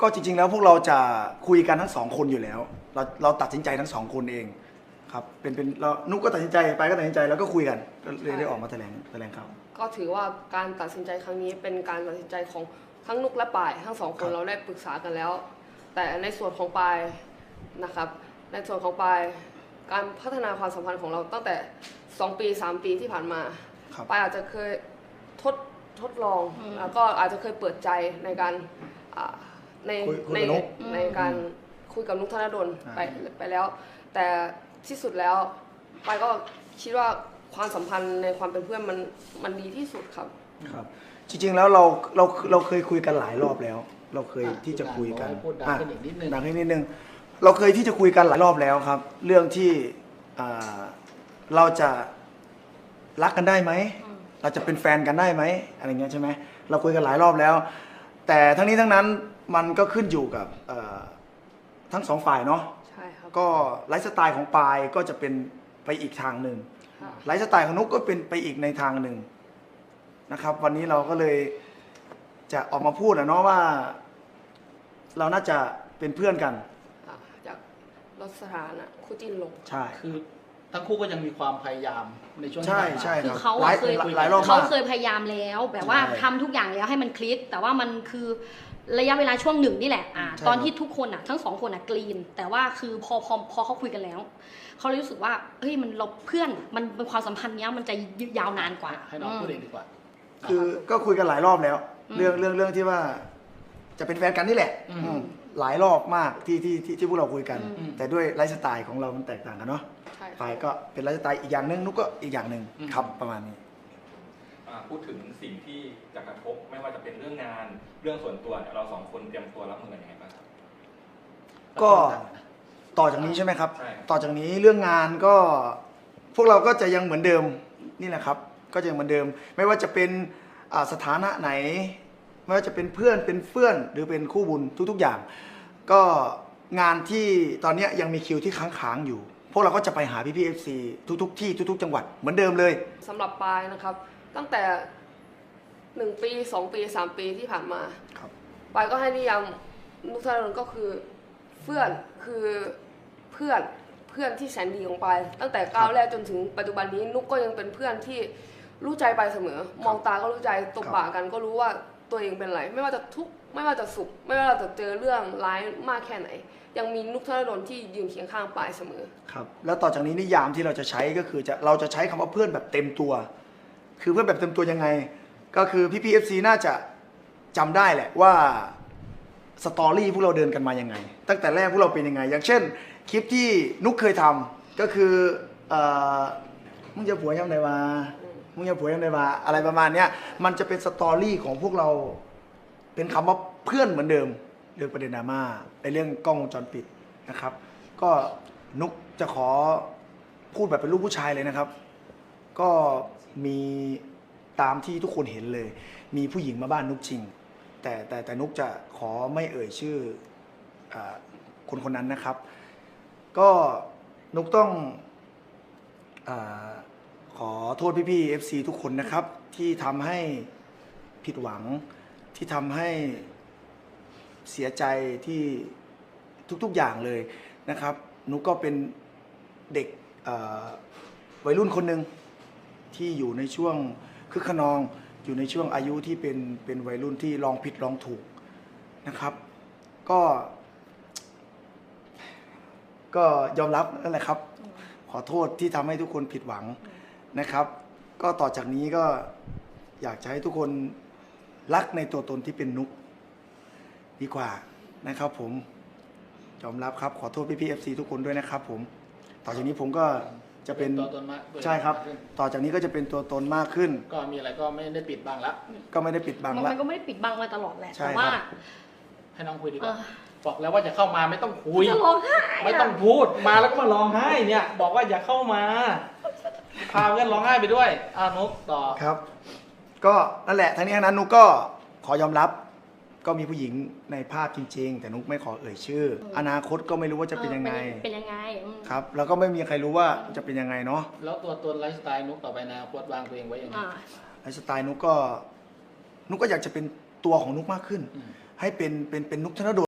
ก็จริง ๆ แล้วพวกเราจะคุยกันทั้งสองคนอยู่แล้ว เราเราตัดสินใจทั้งสองคนเองครับเป็นเป็นเรานุกก็ตัดสินใจไปก็ตัดสินใจแล้วก็คุยกันก็เลยได้ออกมาแถลงแถลงข่าว ก็ถือว่าการตัดสินใจครั้งนี้เป็นการตัดสินใจของทั้งนุกและปาย ทั้งสองคครันบ เราได้ปรึกษากันแล้ว แต่ในส่วนของปายนะครับ ในส่วนของปายการพัฒนาความสัมพันธ์ของเราตั้งแต่ 2 ปี 3 ปีที่ผ่านมา ครับ ปายอาจจะเคยทดทดลองแล้วก็อาจจะเคยเปิดใจในการอ่า ในคุยคุยในกับนุ๊กในการคุยกับนุกธนดลอ่าไปไปแล้ว แต่ที่สุดแล้วปายก็คิดว่าความสัมพันธ์ในความเป็นเพื่อนมันมันดีที่สุดครับครับ จริงๆแล้วเราเราเราเคยคุยกันหลายรอบแล้ว เราเคยอะที่จะคุยกันพูดดังอะขึ้นอีกนิดนึงดังขึ้นนิดนึงเราเคยที่จะคุยกันหลายรอบแล้วครับ เรื่องที่อ่าเราจะรักกันได้ไหมเราจะเป็นแฟนกันได้ไหมอะไรเงี้ยใช่ไหมเราคุยกันหลายรอบแล้ว แต่ทั้งนี้ทั้งนั้น มันก็ขึ้นอยู่กับเอ่อทั้งสองฝ่ายเนาะใช่ครับก็ไลฟ์สไตล์ของปายก็จะเป็นไปอีกทางหนึ่งค่ะไลฟ์สไตล์ของนุกก็เป็นไปอีกในทางหนึ่งนะครับ วันนี้เราก็เลยจะออกมาพูดนะเนาะว่า เราน่าจะเป็นเพื่อนกันอะอยากลดสถานะคู่จิ้นลงใช่คือทั้งคู่ก็ยังมีความพยายามในช่วงที่ใช่ผ่านมาใช่คืคอรับเขาหลายเคยหลายรอบเขามากเคยพยายามแล้ว แบบว่าใช่ทำทุกอย่างแล้วให้มันคลิกแต่ว่ามันคือ ระยะเวลาช่วงหนึ่งนี่แหละอ่าใช่ตอนครับที่ทุกคนอะทั้งสองคนอะกรีน แต่ว่าคือพอพอพอเขาคุยกันแล้ว เขาเลยรู้สึกว่าเฮ้ยมันเราเพื่อนมันเป็นความสัมพันธ์เนี้ยมันจะยืดยาวนานกว่าให้น้องพูดเองดีกว่า คือก็คุยกันหลายรอบแล้วอืมเรื่องเรื่องเรื่องที่ว่า จะเป็นแฟนกันนี่แหละอืมอืมหลายรอบมากที่ที่ที่ที่พวกเราคุยกันอืมแต่ด้วยไลฟ์สไตล์ของเรามันแตกต่างกันเนาะใช่คปารับยก็เป็นไลฟ์สไตล์อีกอย่างหนึ่งนุกก็อีกอย่างหนึ่งอืมครับประมาณนี้อ่า พูดถึงสิ่งที่จะกระทบไม่ว่าจะเป็นเรื่องงาน เรื่องส่วนตัวเนี่ยเราสองคนเตรียมตัวรับมือกันยังไงบ้างครับก็ต่อจากนี้ใช่ไหมครับ ใช่ครับต่อจากนี้เรื่องงานก็พวกเราก็จะยังเหมือนเดิมนี่แหละครับ ก็จะยังเหมือนเดิม ไม่ว่าจะเป็นอ่าสถานะไหน ไม่ว่าจะเป็นเพื่อนเป็นเพื่อนหรือเป็นคู่บุญทุก ๆอย่าง ก็งานที่ตอนเนี้ยยังมีคิวที่ค้างๆอยู่ พวกเราก็จะไปหาพี่พีเอฟซีทุกๆ ที่ทุก ๆ จังหวัดเหมือนเดิมเลย สำหรับปายนะครับ ตั้งแต่หนึ่งปีสองปีสามปีที่ผ่านมาครับปายก็ให้นิยามนุกธนดลก็คือเพื่อนคือเพื่อนเพื่อนที่แสนดีของปายตั้งแต่ก้าวแรกจนถึงปัจจุบันนี้นุกก็ยังเป็นเพื่อนที่รู้ใจปายเสมอ มองตาก็รู้ใจตบปากกันก็รู้ว่าตัวเองเป็นอะไร ไม่ว่าจะทุกข์ไม่ว่าจะสุข ไม่ว่าจะเจอเรื่องร้ายมากแค่ไหน ยังมีนุกธนดลที่ยืนเคียงข้างปายเสมอครับแล้วต่อจากนี้นิยามที่เราจะใช้ก็คือจะเราจะใช้คำว่าเพื่อนแบบเต็มตัว คือเพื่อแบบเต็มตัวยังไง ก็คือพี่พีเอฟซีน่าจะจำได้แหละว่าสตอรี่พวกเราเดินกันมายังไง ตั้งแต่แรกพวกเราเป็นยังไง อย่างเช่น คลิปที่นุกเคยทำก็คือเอ่อมึงจะผัวยังไงวะมึงจะผัวยังไงวะอะไรประมาณเนี้ยมันจะเป็นสตอรี่ของพวกเรา เป็นคำว่าเพื่อนเหมือนเดิม เรื่องประเด็นดราม่าในเรื่องกล้องวงจรปิดนะครับ ก็นุกจะขอพูดแบบเป็นลูกผู้ชายเลยนะครับ ก็ มีตามที่ทุกคนเห็นเลย มีผู้หญิงมาบ้านนุกจริง แต่แต่แต่นุกจะขอไม่เอ่ยชื่ออคนคนนั้นนะครับ ก็นุกต้องอขอโทษพี่ๆ FC ทุกคนนะครับ ที่ทำให้ผิดหวังที่ทำให้เสียใจที่ทุกๆอย่างเลยนะครับนุกก็เป็นเด็กวัยรุ่นคนหนึ่ง ที่อยู่ในช่วงคึกขนอง อยู่ในช่วงอายุที่เป็นเป็นวัยรุ่นที่ลองผิดลองถูกนะครับ ก็ ก็ยอมรับนั่นแหละครับ ขอโทษที่ทำให้ทุกคนผิดหวังนะครับ ก็ต่อจากนี้ก็อยากจะให้ทุกคนรักในตัวตนที่เป็นนุกดีกว่านะครับ ผมยอมรับครับขอโทษพี่พีเอฟซีทุกคนด้วยนะครับ ผม ต่อจากนี้ผมก็ จะเป็นตัวตนมากใช่ครับมากขึ้นต่อจากนี้ก็จะเป็นตัวตนมากขึ้น ก็มีอะไรก็ไม่ได้ปิดบังละก็ไม่ได้ปิดบังมันละมันก็ไม่ได้ปิดบังมาตลอดแหละใช่แต่ว่าครับให้น้องคุยดีกเอว่าอบอกแล้วว่าจะเข้ามาไม่ต้องคุยจะร้องไห้ะไม่ต้องพูดมาแล้วก็มาร้องไห้เนี่ย บอกว่าอย่าเข้ามาพาเพื่อนร้องไห้ไปด้วยอ่านุกต่อครับ ก็นั่นแหละทั้งนี้ทั้งนั้นนุกก็ขอยอมรับ ก็มีผู้หญิงในภาพจริง ๆ แต่นุกไม่ขอเอ่ยชื่อ อนาคตก็ไม่รู้ว่าจะเป็นยังไง ออเป็นยังไงอืมครับ แล้วก็ไม่มีใครรู้ว่าจะเป็นยังไงเนาะแล้วตัวตนไลฟ์สไตล์นุกต่อไปในะโคตวางตัวเองไว้ยังไงอ่าไลฟ์สไตล์นุกก็ นุกก็อยากจะเป็นตัวของนุกมากขึ้น อืม ให้เป็นเป็นเป็นนุกธนดล